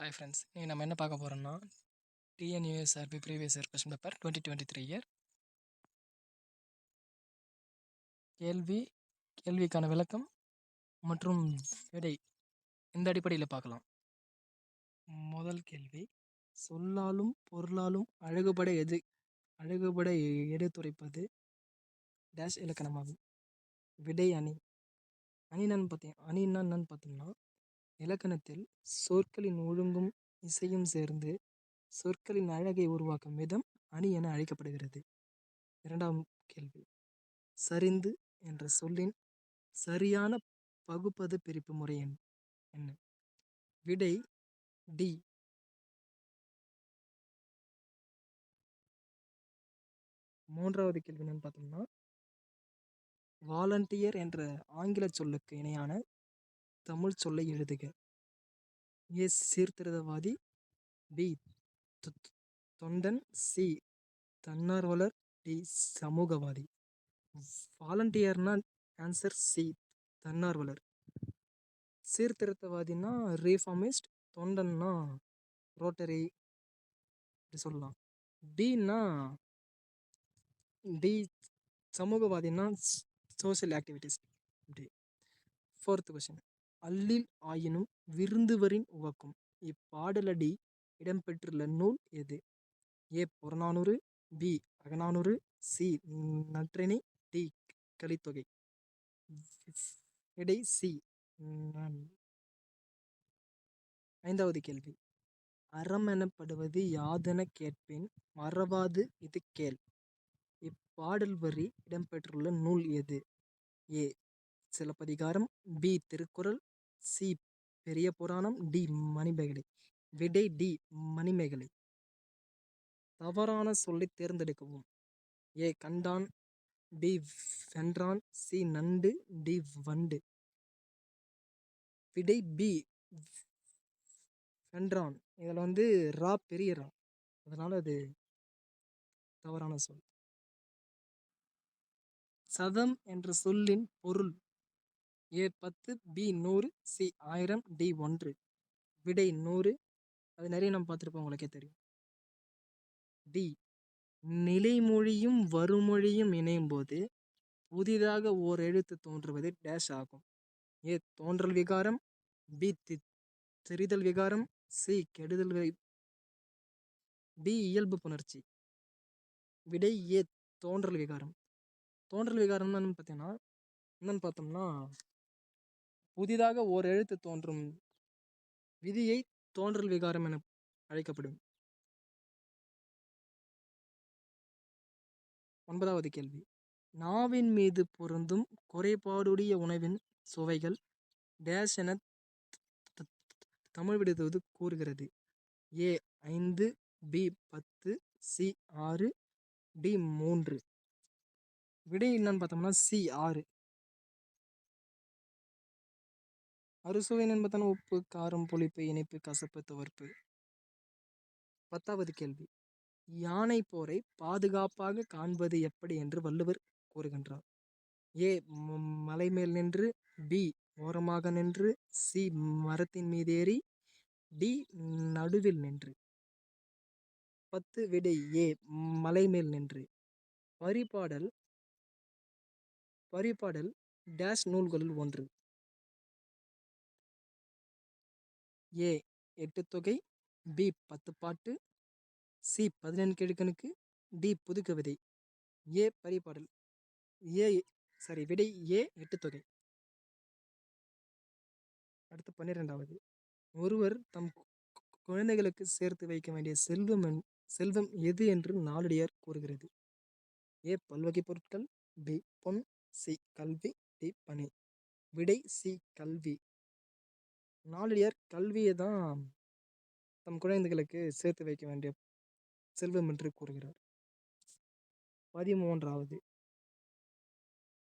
Hi friends இன்றைக்கி நம்ம என்ன பார்க்க போகிறோம்னா TNUSRB previous year question paper twenty twenty three year கேள்வி கேள்விக்கான விளக்கம் மற்றும் விடை இந்த அடிப்படையில் பார்க்கலாம். முதல் கேள்வி சொல்லாலும் பொருளாலும் அழகுபட எது? அழகுபட எடுத்துரைப்பது டேஷ் இலக்கணமாகும். விடை அணி. அணினான்னு பார்த்தீங்க அணின்னா என்னன்னு பார்த்தோம்னா இலக்கணத்தில் சொற்களின் ஒழுங்கும் இசையும் சேர்ந்து சொற்களின் அழகை உருவாக்கும் விதம் அணி என அழைக்கப்படுகிறது. இரண்டாம் கேள்வி. சரிந்து என்ற சொல்லின் சரியான பகுப்பது பிரிப்பு முறை என்ன? விடை டி. மூன்றாவது கேள்வி என்னன்னு பார்த்தோம்னா வாலண்டியர் என்ற ஆங்கில சொல்லுக்கு இணையான தமிழ் சொல்லை எழுதுக. ஏ சீர்திருத்தவாதி பி தொண்டன் சி தன்னார்வலர் டி சமூகவாதி. வாலண்டியர்னா ஆன்சர் சி தன்னார்வலர். சீர்திருத்தவாதின்னா ரீஃபார்மிஸ்ட் தொண்டன்னா ரோட்டரி இப்படி சொல்லலாம். டின்னா டி சமூகவாதின்னா சோசியல் ஆக்டிவிட்டிஸ். இப்படி ஃபோர்த் கொஷின் அல்லில் ஆயினும் விருந்துவரின் உவக்கும். இப்பாடலடி இடம்பெற்றுள்ள நூல் எது? A. Purananuru B. Akananuru C. Natrinai D. Kalithogai. இடை சி. ஐந்தாவது கேள்வி. அறம் எனப்படுவது யாதென கேட்பேன் மறவாது இது கேள். இப்பாடல் வரி இடம்பெற்றுள்ள நூல் எது? ஏ. சிலப்பதிகாரம் பி. திருக்குறள் சி பெரிய புராணம் டி மணிமேகலை. விடை டி மணிமேகலை. தவறான சொல்லை தேர்ந்தெடுக்கவும். ஏ கண்டான் பி வென்றான் சி நண்டு டி வண்டு. விடை பி வென்றான். இதில் வந்து ரா பெரிய ரா அதனால் அது தவறான சொல். சதம் என்ற சொல்லின் பொருள் ஏ பத்து பி நூறு சி ஆயிரம் டி ஒன்று. விடை நூறு. அது நிறைய நம்ம பார்த்துருப்போம் உங்களுக்கே தெரியும். டி. நிலைமொழியும் வருமொழியும் இணையும் போது புதிதாக ஓர் எழுத்து தோன்றுவது டேஷ் ஆகும். ஏ தோன்றல் விகாரம் பி தி தெரிதல் விகாரம் சி கெடுதல் டி இயல்பு புணர்ச்சி. விடை ஏ தோன்றல் விகாரம். தோன்றல் விகாரம் என்னன்னு பார்த்தீங்கன்னா என்னன்னு பார்த்தோம்னா புதிதாக ஓர் எழுத்து தோன்றும் விதியை தோன்றல் விகாரம் என அழைக்கப்படும். ஒன்பதாவது கேள்வி. நாவின் மீது பொருந்தும் குறைபாடுடைய உணவின் சுவைகள் டேஷ் என தமிழ் விடுவது கூறுகிறது. ஏ ஐந்து பி பத்து சி ஆறு டி மூன்று. விடை என்னன்னு பார்த்தோம்னா சி ஆறு. அறுசுவை என்பதான உப்பு காரம் புளிப்பு இனிப்பு கசப்பு துவர்ப்பு. பத்தாவது கேள்வி. யானை போரை பாதுகாப்பாக காண்பது எப்படி என்று வள்ளுவர் கூறுகின்றார். ஏ மலை மேல் நின்று பி ஓரமாக நின்று சி மரத்தின் மீது ஏறி டி நடுவில் நின்று. பத்து விடை ஏ மலை மேல் நின்று. பரிபாடல் பரிபாடல் டேஷ் நூல்களில் ஒன்று. ஏ எட்டு தொகை பி பத்து பாட்டு சி பதினெண் கிழக்கனுக்கு டி புதுக்கவிதை. ஏ பரிபாடல். ஏ சாரி விடை ஏ எட்டு தொகை. அடுத்து பன்னிரெண்டாவது. ஒருவர் தம் குழந்தைகளுக்கு சேர்த்து வைக்க வேண்டிய செல்வம் செல்வம் எது என்று நாளடியார் கூறுகிறது. ஏ பல்வகை பொருட்கள் பி பொன் சி கல்வி டி பணி. விடை சி கல்வி. நாளடியார் கல்வியை தான் தம் குழந்தைகளுக்கு சேர்த்து வைக்க வேண்டிய செல்வம் என்று கூறுகிறார். பதிமூன்றாவது.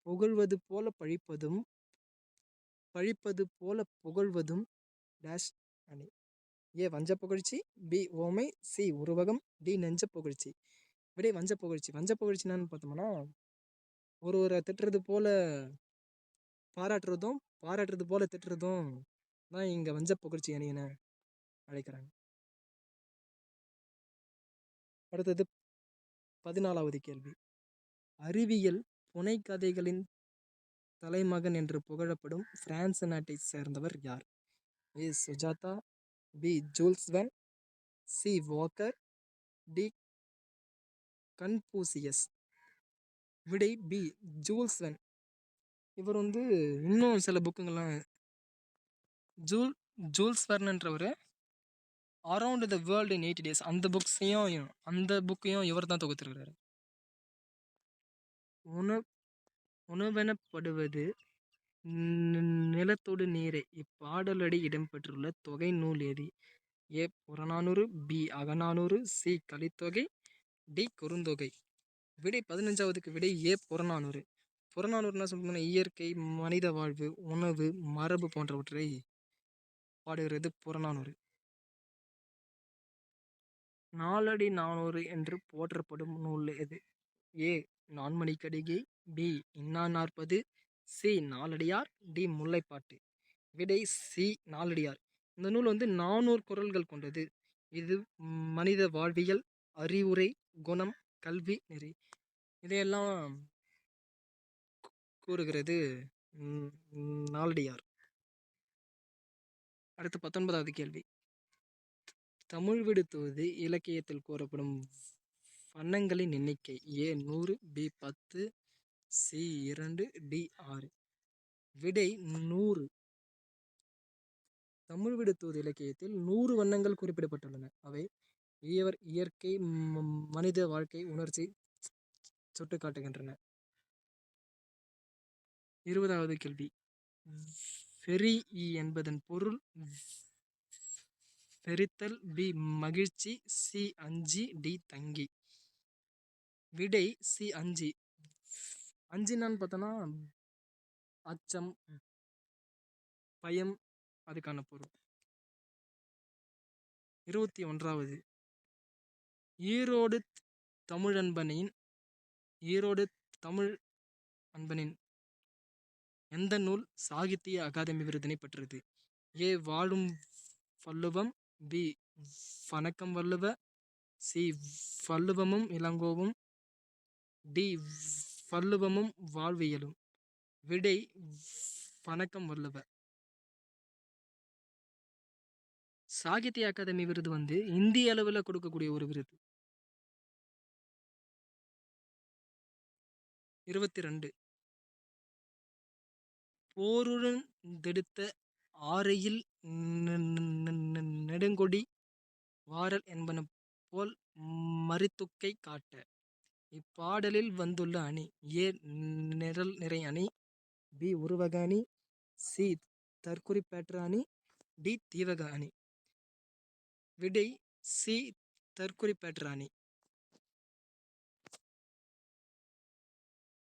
புகழ்வது போல பழிப்பதும் பழிப்பது போல புகழ்வதும் டேஷ் அணி. ஏ வஞ்ச புகழ்ச்சி பி ஓமை சி உருவகம் டி நெஞ்ச புகழ்ச்சி. விடை வஞ்ச புகழ்ச்சி. வஞ்ச புகழ்ச்சினான்னு பார்த்தோம்னா ஒருவரை திட்டுறது போல பாராட்டுறதும் பாராட்டுறது போல திட்டுறதும் தான் இங்கே வஞ்ச புகழ்ச்சி அணியின அழைக்கிறாங்க. அடுத்தது பதினாலாவது கேள்வி. அறிவியல் புனைக்கதைகளின் தலைமகன் என்று புகழப்படும் பிரான்ஸ் நாட்டை சேர்ந்தவர் யார்? A. Sujatha B. Jules Verne C. Walker D. Confucius. விடை பி. Jules Verne. இவர் வந்து இன்னும் சில புக்குங்கள்லாம் Jules Jules வெர்னன்றவர் around the world in eighty days அந்த புக்ஸையும் அந்த புக்கையும் இவர் தான் தொகுத்திருக்கிறாரு. உண உணவெனப்படுவது நிலத்தோடு நீரே இப்பாடலடி இடம்பெற்றுள்ள தொகை நூல் எது? A Purananuru B Akananuru C கலித்தொகை டி குறுந்தொகை. விடை பதினஞ்சாவதுக்கு விடை ஏ புறநானூறு. புறநானூறுனா சொல்லணும்னா இயற்கை மனித வாழ்வு உணவு மரபு போன்றவற்றை பாடுகிறது புறநானூறு. நாலடி நானூறு என்று போற்றப்படும் நூல் எது? ஏ. நான்மணிக்கடிகை. பி. இன்னா நாற்பது சி. நாலடியார். டி. முல்லைப்பாட்டு. விடை சி. நாலடியார். இந்த நூல் வந்து நானூறு குரல்கள் கொண்டது. இது மனித வாழ்வியல் அறிவுரை குணம் கல்வி நெறி. இதையெல்லாம் கூறுகிறது. நாலடியார். அடுத்து பத்தொன்பதாவது கேள்வி. தமிழ் விடுத்துவது இலக்கியத்தில் கூறப்படும் வண்ணங்களின் எண்ணிக்கை ஏ நூறு பி பத்து சி இரண்டு டி ஆறு. விடை நூறு. தமிழ் விடுத்துவது இலக்கியத்தில் நூறு வண்ணங்கள் குறிப்பிடப்பட்டுள்ளன. அவை இயவர் இயற்கை மனித வாழ்க்கை உணர்ச்சி சுட்டு காட்டுகின்றன இருபதாவது கேள்வி. ஃபெரி என்பதன் பொருள் பெரித்தல் பி மகிழ்ச்சி சி அஞ்சி டி தங்கி. விடை சி அஞ்சு. அஞ்சுனான்னு பார்த்தோன்னா அச்சம் பயம் அதுக்கான பொருள். இருபத்தி ஒன்றாவது. ஈரோடு தமிழன்பனின் ஈரோடு தமிழ் அன்பனின் எந்த நூல் சாகித்ய அகாதமி விருதினை பெற்றது? ஏ. வாழும் வள்ளுவம் பி. வணக்கம் வள்ளுவ சி. வள்ளுவமும் இளங்கோவும் டி. வள்ளுவமும் வாழ்வியலும். விடை வணக்கம் வள்ளுவ. சாகித்ய அகாதமி விருது வந்து இந்திய அளவில் கொடுக்கக்கூடிய ஒரு விருது. இருபத்தி ரெண்டு. போருடன் தெடுத்த ஆரையில் நெடுங்கொடி வாரல் என்பன போல் மரித்துக்கை காட்ட. இப்பாடலில் வந்துள்ள அணி ஏ நிரல் நிறை அணி பி உருவக அணி சி தற்குறிப்பேற்ற அணி டி தீவக அணி. விடை சி தற்குறிப்பேற்ற அணி.